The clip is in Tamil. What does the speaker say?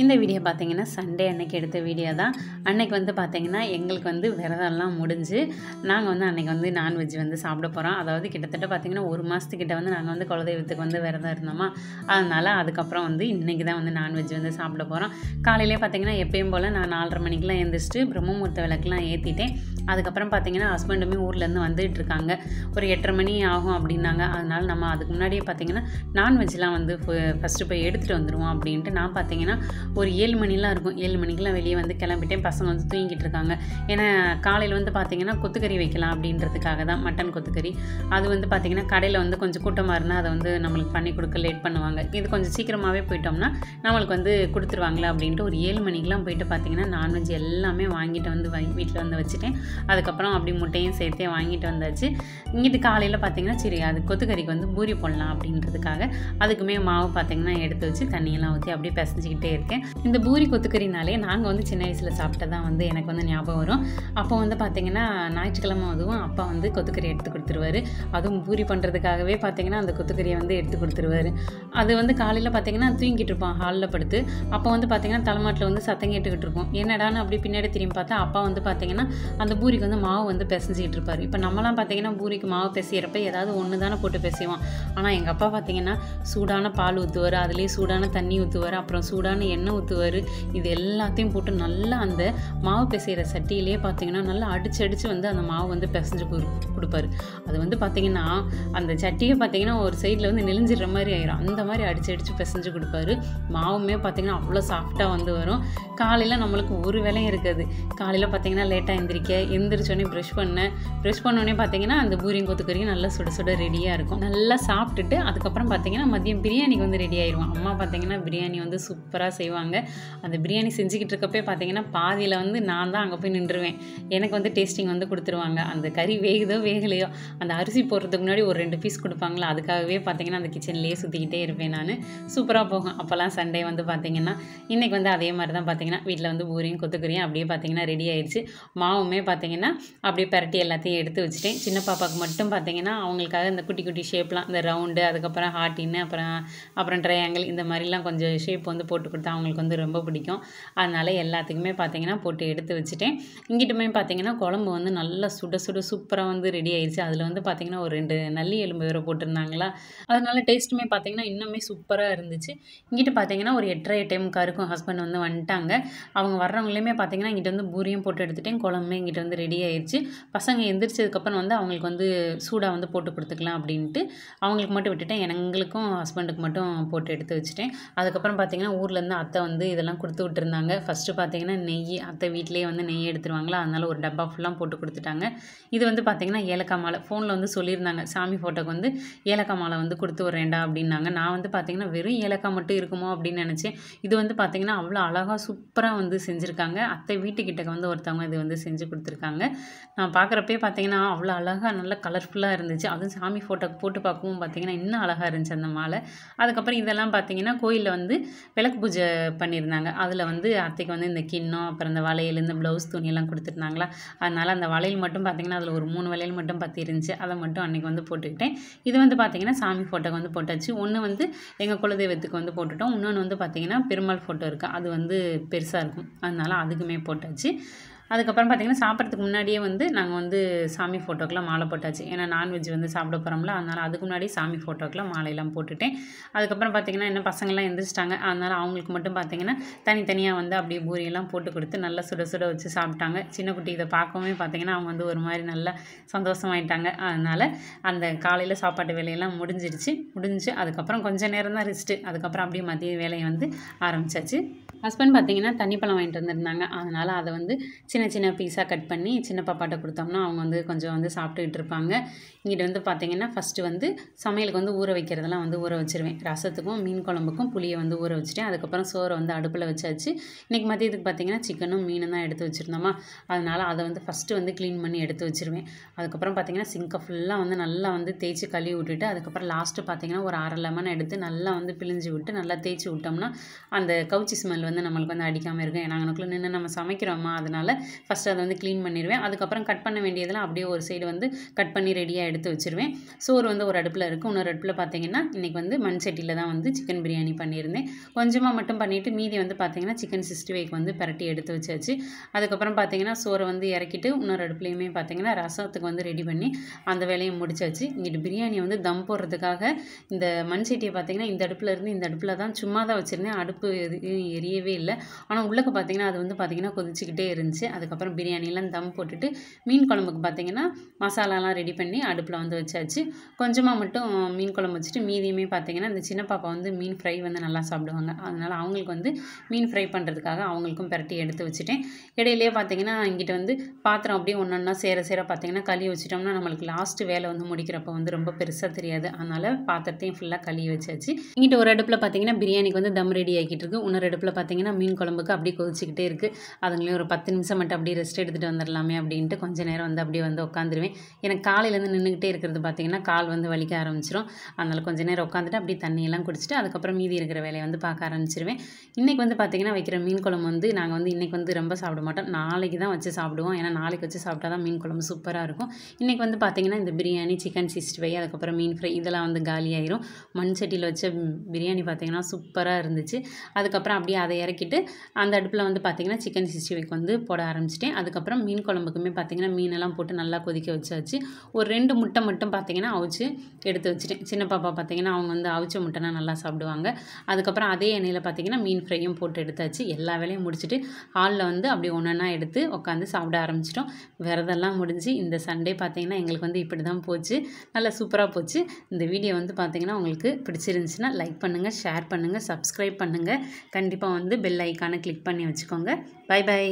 இந்த வீடியோ பார்த்தீங்கன்னா சண்டே அன்னைக்கு எடுத்த வீடியோ தான். அன்னைக்கு வந்து பார்த்தீங்கன்னா எங்களுக்கு வந்து விரதம்லாம் முடிஞ்சு நாங்கள் வந்து அன்றைக்கி வந்து நான்வெஜ் வந்து சாப்பிட போகிறோம் அதாவது கிட்டத்தட்ட பார்த்தீங்கன்னா ஒரு மாதத்துக்கிட்ட வந்து நாங்கள் வந்து குலதெய்வத்துக்கு வந்து விரதம் இருந்தோமா? அதனால் அதுக்கப்புறம் வந்து இன்றைக்கி தான் வந்து நான்வெஜ் வந்து சாப்பிட போகிறோம் காலையிலே பார்த்தீங்கன்னா எப்பயும் போல் நான் நாலரை மணிக்கெலாம் எழுந்திரிச்சிட்டு பிரம்மமூர்த்த விளக்குலாம் ஏற்றிட்டேன் அதுக்கப்புறம் பார்த்தீங்கன்னா ஹஸ்பண்டுமே ஊர்லேருந்து வந்துட்டு இருக்காங்க. ஒரு எட்டரை மணி ஆகும் அப்படின்னாங்க. அதனால் நம்ம அதுக்கு முன்னாடியே பார்த்தீங்கன்னா நான்வெஜ்லாம் வந்து ஃபஸ்ட்டு போய் எடுத்துகிட்டு வந்துடுவோம் அப்படின்ட்டு நான் பார்த்தீங்கன்னா ஒரு ஏழு மணிலாம் இருக்கும். ஏழு மணிக்கெலாம் வெளியே வந்து கிளம்பிட்டேன். பசங்க வந்து தூங்கிட்டு இருக்காங்க. ஏன்னா காலையில் வந்து பார்த்திங்கன்னா கொத்துக்கறி வைக்கலாம் அப்படின்றதுக்காக தான் மட்டன் கொத்துக்கறி. அது வந்து பார்த்திங்கன்னா கடையில் வந்து கொஞ்சம் கூட்டமாக இருந்தால் அதை வந்து நம்மளுக்கு பண்ணி கொடுக்க லேட் பண்ணுவாங்க. இது கொஞ்சம் சீக்கிரமாகவே போயிட்டோம்னா நம்மளுக்கு வந்து கொடுத்துருவாங்களா அப்படின்ட்டு ஒரு ஏழு மணிக்கெலாம் போயிட்டு பார்த்தீங்கன்னா நான்வெஜ் எல்லாமே வாங்கிட்டு வந்து வீட்டில் வந்து வச்சுட்டேன். அதுக்கப்புறம் அப்படி முட்டையும் சேர்த்தே வாங்கிட்டு வந்தாச்சு. இங்கிட்டு காலையில் பார்த்தீங்கன்னா சரி அது கொத்துக்கறிக்கு வந்து பூரி போடலாம் அப்படின்றதுக்காக அதுக்குமே மாவு பார்த்தீங்கன்னா எடுத்து வச்சு தண்ணியெல்லாம் ஊற்றி அப்படியே பிசைஞ்சிக்கிட்டே இருக்கேன் இந்த பூரி கொத்துக்கறினாலே நாங்கள் வந்து சின்ன வயசில் சாப்பிட்டதான் வந்து எனக்கு வந்து ஞாபகம் வரும். அப்போ வந்து பார்த்தீங்கன்னா ஞாயிற்றுக்கிழமை அதுவும் அப்பா வந்து கொத்துக்கறி எடுத்து கொடுத்துருவாரு. அதுவும் பூரி பண்ணுறதுக்காகவே பார்த்தீங்கன்னா அந்த கொத்துக்கறியை வந்து எடுத்து கொடுத்துருவாரு. அது வந்து காலையில் பார்த்தீங்கன்னா தூங்கிட்டு இருப்போம் ஹாலில் படுத்து. அப்போ வந்து பார்த்தீங்கன்னா தலைமாட்டில் வந்து சத்தம் கேட்டுக்கிட்டு இருப்போம். என்னடான்னு அப்படி பின்னாடி திரும்பி பார்த்தா அப்பா வந்து பார்த்தீங்கன்னா அந்த பூரிக்கு வந்து மாவு வந்து பிசைஞ்சிக்கிட்டு இருப்பார். இப்போ நம்மலாம் பார்த்தீங்கன்னா பூரிக்கு மாவு பிசையிறப்ப ஏதாவது ஒன்று தானே போட்டு பிசைவோம். ஆனால் எங்கள் அப்பா பார்த்தீங்கன்னா சூடான பால் ஊற்றுவார் அதுலேயே சூடான தண்ணி ஊற்றுவார் அப்புறம் சூடான எண்ணெய் எண்ணெய் ஊற்றுவார் இது எல்லாத்தையும் போட்டு நல்லா அந்த மாவு பிசைகிற சட்டியிலே பார்த்தீங்கன்னா நல்லா அடிச்சு அடித்து வந்து அந்த மாவு வந்து பிசைஞ்சு கொடு- கொடுப்பாரு. அது வந்து பார்த்தீங்கன்னா அந்த சட்டியை பார்த்தீங்கன்னா ஒரு சைடில் வந்து நெளிஞ்சிடுற மாதிரி ஆயிரும். அந்த மாதிரி அடிச்சு அடித்து பிசைஞ்சு கொடுப்பாரு. மாவுமே பார்த்தீங்கன்னா அவ்வளோ சாஃப்டாக வந்து வரும். காலையில் நம்மளுக்கு ஒரு வேலையும் இருக்காது. காலையில் பார்த்தீங்கன்னா லேட்டாக எந்திரிக்க எந்திரிச்சோடனே ப்ரஷ் பண்ணேன் ப்ரஷ் பண்ணோடனே பார்த்தீங்கன்னா அந்த பூரியும் கொத்துக்கறியும் நல்லா சுட சுட ரெடியாக இருக்கும். நல்லா சாப்பிட்டுட்டு அதுக்கப்புறம் பார்த்தீங்கன்னா மதியம் பிரியாணிக்கு வந்து ரெடி ஆயிடுவோம் அம்மா பார்த்தீங்கன்னா பிரியாணி வந்து சூப்பராக செய்வாங்க. செய்வாங்க. அந்த பிரியாணி செஞ்சுக்கிட்டு இருக்கப்பே பார்த்தீங்கன்னா பாதியில் வந்து நான் தான் அங்கே போய் நின்றுவேன். எனக்கு வந்து டேஸ்டிங் வந்து கொடுத்துருவாங்க. அந்த கறி வேகுதோ வேகலையோ அந்த அரிசி போடுறதுக்கு முன்னாடி ஒரு ரெண்டு பீஸ் கொடுப்பாங்களா அதுக்காகவே பார்த்தீங்கன்னா அந்த கிச்சன்லேயே சுற்றிக்கிட்டே இருப்பேன் நான். சூப்பராக போகும். அப்போல்லாம் சண்டே வந்து பார்த்தீங்கன்னா இன்றைக்கி வந்து அதே மாதிரி தான் பார்த்தீங்கன்னா வீட்டில் வந்து பூரியும் கொத்துக்கறியும் அப்படியே பார்த்தீங்கன்னா ரெடி ஆயிடுச்சு. மாவுமே பார்த்தீங்கன்னா அப்படியே பரட்டி எல்லாத்தையும் எடுத்து வச்சுட்டேன். சின்ன பாப்பாவுக்கு மட்டும் பார்த்தீங்கன்னா அவங்களுக்காக இந்த குட்டி குட்டி ஷேப்லாம் இந்த ரவுண்டு அதுக்கப்புறம் ஹார்ட்டின்னு அப்புறம் அப்புறம் ட்ரையாங்கிள் இந்த மாதிரிலாம் கொஞ்சம் ஷேப் வந்து போட்டு கொடுத்தா அவங்களுக்கு வந்து ரொம்ப பிடிக்கும். அதனால் எல்லாத்துக்குமே பார்த்தீங்கன்னா போட்டு எடுத்து வச்சுட்டேன். இங்கிட்டுமே பார்த்தீங்கன்னா குழம்பு வந்து நல்லா சுட சுட சூப்பராக வந்து ரெடி ஆயிடுச்சு. அதில் வந்து பார்த்தீங்கன்னா ஒரு ரெண்டு நல்லி எலும்பு வேறு போட்டிருந்தாங்களா? அதனால டேஸ்ட்டுமே பார்த்தீங்கன்னா இன்னுமே சூப்பராக இருந்துச்சு. இங்கிட்டு பார்த்தீங்கன்னா ஒரு எட்டரை டைம் கருக்கும் ஹஸ்பண்ட் வந்து வந்துட்டாங்க. அவங்க வர்றவங்களையுமே பார்த்தீங்கன்னா இங்கிட்ட வந்து பூரியும் போட்டு எடுத்துட்டேன். குழம்புமே இங்கிட்ட வந்து ரெடி ஆயிடுச்சு பசங்க எந்திரிச்சதுக்கப்புறம் வந்து அவங்களுக்கு வந்து சூடாக வந்து போட்டு கொடுத்துக்கலாம் அப்படின்ட்டு அவங்களுக்கு மட்டும் விட்டுட்டேன். எங்களுக்கும் ஹஸ்பண்டுக்கு மட்டும் போட்டு எடுத்து வச்சுட்டேன். அதுக்கப்புறம் பார்த்தீங்கன்னா ஊர்லேருந்து அத்தை வந்து இதெல்லாம் கொடுத்து விட்டுருந்தாங்க. ஃபஸ்ட்டு பார்த்தீங்கன்னா நெய் அத்தை வீட்டிலேயே வந்து நெய் எடுத்துருவாங்களா? அதனால் ஒரு டப்பா ஃபுல்லாக போட்டு கொடுத்துட்டாங்க. இது வந்து பார்த்திங்கன்னா ஏலக்காய் மாலை. ஃபோனில் வந்து சொல்லியிருந்தாங்க. சாமி ஃபோட்டோக்கு வந்து ஏலக்காய் மாலை வந்து கொடுத்து விட்றேன்டா அப்படின்னாங்க. நான் வந்து பார்த்திங்கன்னா வெறும் ஏலக்காய் மட்டும் இருக்குமோ அப்படின்னு நினச்சேன். இது வந்து பார்த்திங்கன்னா அவ்வளோ அழகாக சூப்பராக வந்து செஞ்சுருக்காங்க. அத்தை வீட்டுக்கிட்ட வந்து ஒருத்தவங்க இது வந்து செஞ்சு கொடுத்துருக்காங்க. நான் பார்க்குறப்பே பார்த்திங்கன்னா அவ்வளோ அழகாக நல்லா கலர்ஃபுல்லாக இருந்துச்சு. அதுவும் சாமி ஃபோட்டோக்கு போட்டு பார்க்கவும் பார்த்தீங்கன்னா இன்னும் அழகாக இருந்துச்சு அந்த மாலை. அதுக்கப்புறம் இதெல்லாம் பார்த்திங்கன்னா கோயிலில் வந்து விளக்கு பூஜை பண்ணியிருந்தாங்க. அதில் வந்து அத்தைக்கு வந்து இந்த கிண்ணம் அப்புறம் இந்த வளையல் இந்த ப்ளவுஸ் துணியெல்லாம் கொடுத்துருந்தாங்களா. அதனால் அந்த வளையல் மட்டும் பார்த்திங்கன்னா அதில் ஒரு மூணு வளையல் மட்டும் பற்றி இருந்துச்சு அதை மட்டும் அன்றைக்கி வந்து போட்டுக்கிட்டேன். இது வந்து பார்த்திங்கன்னா சாமி ஃபோட்டோக்கு வந்து போட்டாச்சு. ஒன்று வந்து எங்கள் குலதெய்வத்துக்கு வந்து போட்டுட்டோம். இன்னொன்று வந்து பார்த்திங்கன்னா பெருமாள் ஃபோட்டோ இருக்குது அது வந்து பெருசாக இருக்கும். அதனால அதுக்குமே போட்டாச்சு. அதுக்கப்புறம் பார்த்திங்கன்னா சாப்பிட்றதுக்கு முன்னாடியே வந்து நாங்கள் வந்து சாமி ஃபோட்டோக்கெலாம் மாலை போட்டாச்சு. ஏன்னா நான்வெஜ் வந்து சாப்பிட போகிறோம்ல அதனால் அதுக்கு முன்னாடி சாமி ஃபோட்டோக்கெலாம் மாலையெல்லாம் போட்டுட்டேன். அதுக்கப்புறம் பார்த்தீங்கன்னா என்ன பசங்கள்லாம் எந்திரிச்சிட்டாங்க. அதனால் அவங்களுக்கு மட்டும் பார்த்திங்கன்னா தனித்தனியாக வந்து அப்படியே பூரியெல்லாம் போட்டு கொடுத்து நல்லா சுட சுட வச்சு சாப்பிட்டாங்க. சின்ன குட்டி இதை பார்க்கவே பார்த்திங்கன்னா அவங்க வந்து ஒரு மாதிரி நல்லா சந்தோஷமாயிட்டாங்க. அதனால் அந்த காலையில் சாப்பாட்டு வேலையெல்லாம் முடிஞ்சிடுச்சு முடிஞ்சு அதுக்கப்புறம் கொஞ்சம் நேரம் தான் ரெஸ்ட்டு அதுக்கப்புறம் அப்படியே மதிய வேலையை வந்து ஆரம்பிச்சாச்சு. ஹஸ்பண்ட் பார்த்தீங்கன்னா தண்ணி பழம் வாங்கிட்டு வந்திருந்தாங்க. அதனால் அதை வந்து சின்ன சின்ன சின்ன பீஸாக கட் பண்ணி சின்ன பாப்பாட்ட கொடுத்தோம்னா அவங்க வந்து கொஞ்சம் வந்து சாப்பிட்டுக்கிட்டு இருப்பாங்க. இங்கிட்ட வந்து பார்த்தீங்கன்னா ஃபஸ்ட்டு வந்து சமையலுக்கு வந்து ஊற வைக்கிறதெல்லாம் வந்து ஊற வச்சிருவேன். ரசத்துக்கும் மீன் குழம்புக்கும் புளியை வந்து ஊற வச்சுட்டேன். அதுக்கப்புறம் சோறை வந்து அடுப்பில் வச்சாச்சு. இன்றைக்கி மதியத்துக்கு பார்த்திங்கன்னா சிக்கனும் மீனும் தான் எடுத்து வச்சுருந்தோமா? அதனால் அதை வந்து ஃபஸ்ட்டு வந்து க்ளீன் பண்ணி எடுத்து வச்சிருவேன். அதுக்கப்புறம் பார்த்தீங்கன்னா சிங்கை ஃபுல்லாக வந்து நல்லா வந்து தேய்ச்சி கழுவி விட்டுட்டு அதுக்கப்புறம் லாஸ்ட்டு பார்த்திங்கன்னா ஒரு அரை லெமன் எடுத்து நல்லா வந்து பிழிஞ்சு விட்டு நல்லா தேய்ச்சி விட்டோம்னா அந்த கவுச்சி ஸ்மெல் வந்து நம்மளுக்கு வந்து அடிக்காமல் இருக்கும். ஏன்னா அங்கனுக்குள்ளே நின்று நம்ம சமைக்கிறோமா? அதனால் ஃபஸ்ட்டு அதை வந்து க்ளீன் பண்ணிடுவேன் அதுக்கப்புறம் கட் பண்ண வேண்டியதெல்லாம் அப்படியே ஒரு சைடு வந்து கட் பண்ணி ரெடியாக எடுத்து வச்சுருவேன். சோறு வந்து ஒரு அடுப்பில் இருக்குது இன்னொரு அடுப்பில் பார்த்தீங்கன்னா இன்றைக்கி வந்து மண் சட்டியில் தான் வந்து சிக்கன் பிரியாணி பண்ணியிருந்தேன். கொஞ்சமாக மட்டும் பண்ணிவிட்டு மீதி வந்து பார்த்தீங்கன்னா சிக்கன் சிக்ஸ்டி ஃபைவ்க்கு வந்து பரட்டி எடுத்து வச்சாச்சு. அதுக்கப்புறம் பார்த்தீங்கன்னா சோறை வந்து இறக்கிட்டு இன்னொரு அடுப்புலையுமே பார்த்தீங்கன்னா ரசத்துக்கு வந்து ரெடி பண்ணி அந்த வேலையை முடிச்சாச்சு. இங்கிட்டு பிரியாணியை வந்து தம் போடுறதுக்காக இந்த மண் சட்டியை பார்த்தீங்கன்னா இந்த அடுப்பில் இருந்து இந்த அடுப்பில் தான் சும்மா தான் வச்சுருந்தேன். அடுப்பு எதுவும் எரியவே இல்லை. ஆனால் உள்ளக்க பார்த்தீங்கன்னா அது வந்து பார்த்தீங்கன்னா கொதிச்சுக்கிட்டே இருந்துச்சு. அதுக்கப்புறம் பிரியாணிலாம் தம் போட்டுட்டு மீன் குழம்புக்கு பார்த்தீங்கன்னா மசாலாலாம் ரெடி பண்ணி அடுப்பில் வந்து வச்சாச்சு. கொஞ்சமாக மட்டும் மீன் குழம்பு வச்சுட்டு மீதியுமே பார்த்தீங்கன்னா இந்த சின்ன பாப்பா வந்து மீன் ஃப்ரை வந்து நல்லா சாப்பிடுவாங்க. அதனால் அவங்களுக்கு வந்து மீன் ஃப்ரை பண்ணுறதுக்காக அவங்களுக்கும் பரட்டி எடுத்து வச்சுட்டேன். இடையிலே பார்த்தீங்கன்னா இங்கிட்ட வந்து பாத்திரம் அப்படியே ஒன்று ஒன்றா சேர சேர பார்த்தீங்கன்னா கழுவி வச்சிட்டோம்னா நம்மளுக்கு லாஸ்ட்டு வேலை வந்து முடிக்கிறப்ப வந்து ரொம்ப பெருசாக தெரியாது. அதனால் பாத்திரத்தையும் ஃபுல்லாக கழுவி வச்சாச்சு. இங்கிட்ட ஒரு அடுப்பில் பார்த்தீங்கன்னா பிரியாணிக்கு வந்து தம் ரெடி ஆகிட்டு இருக்கு. இன்னொரு அடுப்பில் பார்த்தீங்கன்னா மீன் குழம்புக்கு அப்படியே கொதிச்சிக்கிட்டே இருக்குது அதுங்களையும் ஒரு பத்து நிமிஷம் மட்டும் அப்படியே ரெஸ்ட் எடுத்துகிட்டு வந்துடலாமே அப்படின்ட்டு கொஞ்ச நேரம் வந்து அப்படியே வந்து உட்காந்துருவேன் எனக்கு காலையிலேருந்து நின்றுக்கிட்டே இருக்கிறது பார்த்தீங்கன்னா கால் வந்து வலிக்க ஆரம்பிச்சிரும். அதனால் கொஞ்சம் நேரம் உட்காந்துட்டு அப்படியே தண்ணியெல்லாம் குடிச்சிட்டு அதுக்கப்புறம் மீதி இருக்கிற வேலையை வந்து பார்க்க ஆரம்பிச்சிருவேன். இன்றைக்கி வந்து பார்த்திங்கன்னா வைக்கிற மீன் குழம்பு வந்து நாங்கள் வந்து இன்றைக்கி வந்து ரொம்ப சாப்பிட மாட்டோம். நாளைக்கு தான் வச்சு சாப்பிடுவோம். ஏன்னா நாளைக்கு வச்சு சாப்பிட்டா தான் மீன் குழம்பு சூப்பராக இருக்கும். இன்றைக்கி வந்து பார்த்திங்கன்னா இந்த பிரியாணி சிக்கன் சிக்ஸ்டி ஃபைவ் அதுக்கப்புறம் மீன் ஃப்ரை இதெல்லாம் வந்து காலியாயிரும் மண் சட்டியில் வச்ச பிரியாணி பார்த்திங்கன்னா சூப்பராக இருந்துச்சு. அதுக்கப்புறம் அப்படியே அதை இறக்கிட்டு அந்த அடுப்பில் வந்து பார்த்திங்கன்னா சிக்கன் சிக்ஸ்டி ஃபைவ் வந்து போட ஆரம்பிச்சிட்டேன். அதுக்கப்புறம் மீன் குழம்புக்குமே பார்த்தீங்கன்னா மீனெல்லாம் போட்டு நல்லா கொதிக்க வச்சாச்சு. ஒரு ரெண்டு முட்டை மட்டும் பார்த்தீங்கன்னா அவிச்சு எடுத்து வச்சுட்டேன். சின்ன பாப்பா பார்த்தீங்கன்னா அவங்க வந்து அவிச்ச முட்டைனா நல்லா சாப்பிடுவாங்க. அதுக்கப்புறம் அதே எண்ணெயில் பார்த்தீங்கன்னா மீன் ஃப்ரையும் போட்டு எடுத்தாச்சு. எல்லா வேலையும் முடிச்சுட்டு ஹாலில் வந்து அப்படியே ஒன்றா எடுத்து உட்காந்து சாப்பிட ஆரம்பிச்சிட்டோம். விரதெல்லாம் முடிஞ்சு இந்த சண்டே பார்த்தீங்கன்னா எங்களுக்கு வந்து இப்படி தான் போச்சு. நல்லா சூப்பராக போச்சு. இந்த வீடியோ வந்து பார்த்தீங்கன்னா உங்களுக்கு பிடிச்சிருந்துச்சுன்னா லைக் பண்ணுங்கள் ஷேர் பண்ணுங்கள் சப்ஸ்கிரைப் பண்ணுங்கள் கண்டிப்பாக வந்து பெல் ஐக்கானை கிளிக் பண்ணி வச்சுக்கோங்க. By by